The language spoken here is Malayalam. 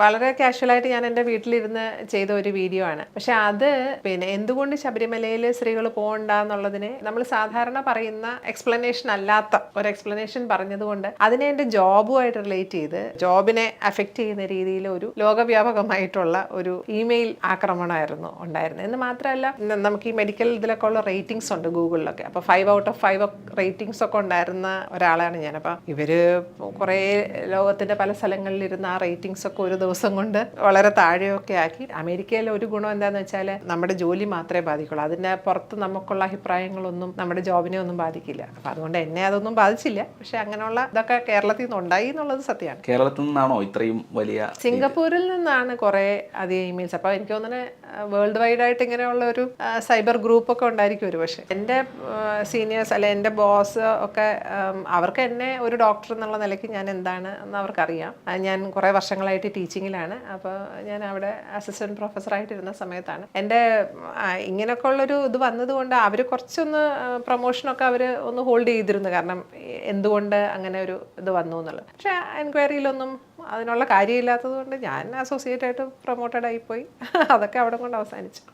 വളരെ കാഷ്വലായിട്ട് ഞാൻ എന്റെ വീട്ടിലിരുന്ന് ചെയ്ത ഒരു വീഡിയോ ആണ്. പക്ഷെ അത് പിന്നെ എന്തുകൊണ്ട് ശബരിമലയിൽ സ്ത്രീകൾ പോകണ്ട എന്നുള്ളതിനെ നമ്മൾ സാധാരണ പറയുന്ന എക്സ്പ്ലനേഷൻ അല്ലാത്ത ഒരു എക്സ്പ്ലനേഷൻ പറഞ്ഞതുകൊണ്ട് അതിനെ എന്റെ ജോബുമായിട്ട് റിലേറ്റ് ചെയ്ത് ജോബിനെ അഫക്റ്റ് ചെയ്യുന്ന രീതിയിൽ ഒരു ലോകവ്യാപകമായിട്ടുള്ള ഒരു ഇമെയിൽ ആക്രമണമായിരുന്നു ഉണ്ടായിരുന്നത്. എന്ന് മാത്രമല്ല നമുക്ക് ഈ മെഡിക്കൽ ഇതിലൊക്കെ ഉള്ള റേറ്റിംഗ്സ് ഉണ്ട് ഗൂഗിളിലൊക്കെ. അപ്പോൾ five out of five ratings ഒക്കെ ഉണ്ടായിരുന്ന ഒരാളാണ് ഞാൻ അപ്പോൾ ഇവർ കുറേ ലോകത്തിന്റെ പല സ്ഥലങ്ങളിലിരുന്ന ആ റേറ്റിംഗ്സ് ഒക്കെ ഒരു ദിവസം കൊണ്ട് വളരെ താഴെയൊക്കെ ആക്കി. അമേരിക്കയിലെ ഒരു ഗുണം എന്താന്ന് വെച്ചാൽ നമ്മുടെ ജോലി മാത്രമേ ബാധിക്കുള്ളൂ. അതിന്റെ പുറത്ത് നമുക്കുള്ള അഭിപ്രായങ്ങളൊന്നും നമ്മുടെ ജോബിനെ ഒന്നും ബാധിക്കില്ല. അപ്പം അതുകൊണ്ട് എന്നെ അതൊന്നും ബാധിച്ചില്ല. പക്ഷേ അങ്ങനെയുള്ള ഇതൊക്കെ കേരളത്തിൽ നിന്ന് ഉണ്ടായി എന്നുള്ളത് സത്യമാണ്. കേരളത്തിൽ നിന്നാണോ ഇത്രയും വലിയ സിംഗപ്പൂരിൽ നിന്നാണ് കുറേ അധികം ഇമെയിൽസ് അപ്പോൾ എനിക്ക് തോന്നുന്നത് വേൾഡ് വൈഡ് ആയിട്ട് ഇങ്ങനെയുള്ള ഒരു സൈബർ ഗ്രൂപ്പ് ഒക്കെ ഉണ്ടായിരിക്കും ഒരു പക്ഷേ. എന്റെ സീനിയേഴ്സ് അല്ലെ എന്റെ ബോസ് ഒക്കെ അവർക്ക് എന്നെ ഒരു ഡോക്ടർ എന്നുള്ള നിലയ്ക്ക് ഞാൻ എന്താണ് എന്ന് അവർക്കറിയാം. ഞാൻ കുറേ വർഷങ്ങളായിട്ട് ടീച്ചിങ്ങിലാണ്. അപ്പോൾ ഞാൻ അവിടെ അസിസ്റ്റന്റ് പ്രൊഫസറായിട്ടിരുന്ന സമയത്താണ്. എന്റെ ഇങ്ങനെയൊക്കെ ഉള്ളൊരു ഇത് വന്നതുകൊണ്ട് അവർ കുറച്ചൊന്ന് പ്രൊമോഷനൊക്കെ അവർ ഒന്ന് ഹോൾഡ് ചെയ്തിരുന്നു. കാരണം എന്തുകൊണ്ട് അങ്ങനെ ഒരു ഇത് വന്നു എന്നുള്ളത്. പക്ഷേ എൻക്വയറിയിലൊന്നും അതിനുള്ള കാര്യമില്ലാത്തത് കൊണ്ട് ഞാൻ അസോസിയേറ്റ് ആയിട്ട് പ്രൊമോട്ടഡ് ആയിപ്പോയി അതൊക്കെ അവിടെ കൊണ്ട് അവസാനിച്ചു.